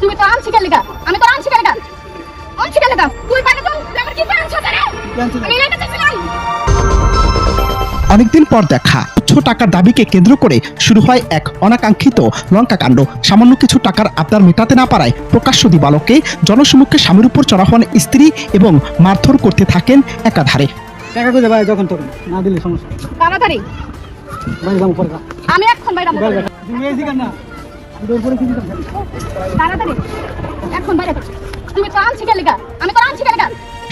তুমি তো আনছি কেন লেখা আমি তো আনছি কেন লেখা আনছি কেন লেখা তুই পানি তো আমার কি পানি ছোট রে আমি এটা চাইছিলাম অনেকদিন পর দেখা উচ্চ টাকার দাবিকে কেন্দ্র করে শুরু হয় এক অনাকাঙ্ক্ষিত লঙ্কা কাণ্ড। সামান্য কিছু টাকার আবদার মেটাতে না পারায় প্রকাশ্য দিবালকে জনসমক্ষে স্বামীর উপর চড়া হন স্ত্রী এবং মারধর করতে থাকেন একাধারে। টাকা খুঁজে ভাই যখন তখন না দিলে সমস্যা। তাড়াতাড়ি। আমি এখন বাইরে তাড়াতাড়ি। এখন বাইরে তুমি তো শিখে লেখা আমি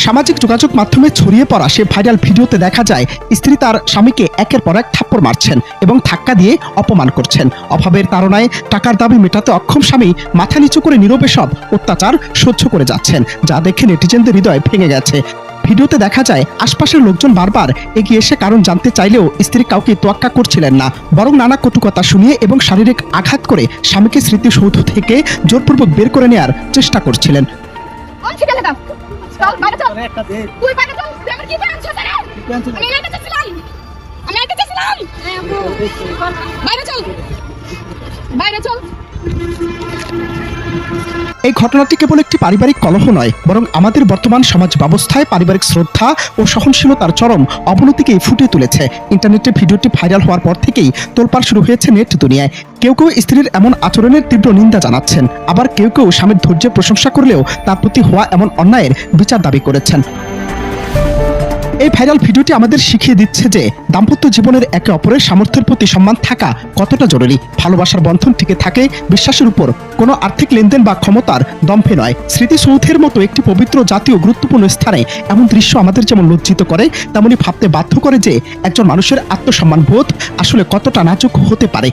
সামাজিক যোগাযোগ মাধ্যমে ছড়িয়ে পড়া সে ভাইরাল ভিডিওতে দেখা যায়, স্ত্রী তার স্বামীকে একের পর এক থাপ্পড় মারছেন এবং ধাক্কা দিয়ে অপমান করছেন। অভাবের তাড়নায় টাকার দাবি মেটাতে অক্ষম স্বামী মাথা নিচু করে নীরবে সব অত্যাচার সহ্য করে যাচ্ছেন, যা দেখে নেটিজেনদের হৃদয় ভেঙে গেছে। ভিডিওতে দেখা যায়, আশপাশের লোকজন বারবার এগিয়ে এসে কারণ জানতে চাইলেও স্ত্রী কাউকে তোয়াক্কা করছিলেন না, বরং নানা কটুকতা শুনিয়ে এবং শারীরিক আঘাত করে স্বামীকে স্মৃতিসৌধ থেকে জোরপূর্বক বের করে নেয়ার চেষ্টা করছিলেন। চল বাইরে চল। একটা দে। তুই পানি তো তুই আমার কি পানি ছোট রে? আমি এটা চাইছিলাম আমি এটা চাইছিলাম বাইরে চল। বাইরে চল। এই ঘটনাটি কেবল একটি পারিবারিক কলহ নয়, বরং আমাদের বর্তমান সমাজ ব্যবস্থায় পারিবারিক শ্রদ্ধা ও সহনশীলতার চরম অবনতিকেই ফুটিয়ে তুলেছে। ইন্টারনেটে ভিডিওটি ভাইরাল হওয়ার পর থেকেই তোলপাড় শুরু হয়েছে নেট দুনিয়ায়। কেউ কেউ স্ত্রীর এমন আচরণের তীব্র নিন্দা জানাচ্ছেন। আবার কেউ কেউ স্বামীর ধৈর্যের প্রশংসা করলেও তার প্রতি হওয়া এমন অন্যায়ের বিচার দাবি করেছেন। এই ভাইরাল ভিডিওটি আমাদের শিখিয়ে দিচ্ছে যে দাম্পত্য জীবনের একে অপরের সামর্থ্যের প্রতি সম্মান থাকা কতটা জরুরি। ভালোবাসার বন্ধন থেকে থাকে বিশ্বাসের উপর। কোনো আর্থিক লেনদেন বা ক্ষমতার দম্ভে নয়। স্মৃতিসৌধের মতো একটি পবিত্র জাতীয় গুরুত্বপূর্ণ স্থানে এমন দৃশ্য আমাদের যেমন লজ্জিত করে, তেমনি ভাবতে বাধ্য করে যে একজন মানুষের আত্মসম্মান বোধ আসলে কতটা নাজুক হতে পারে।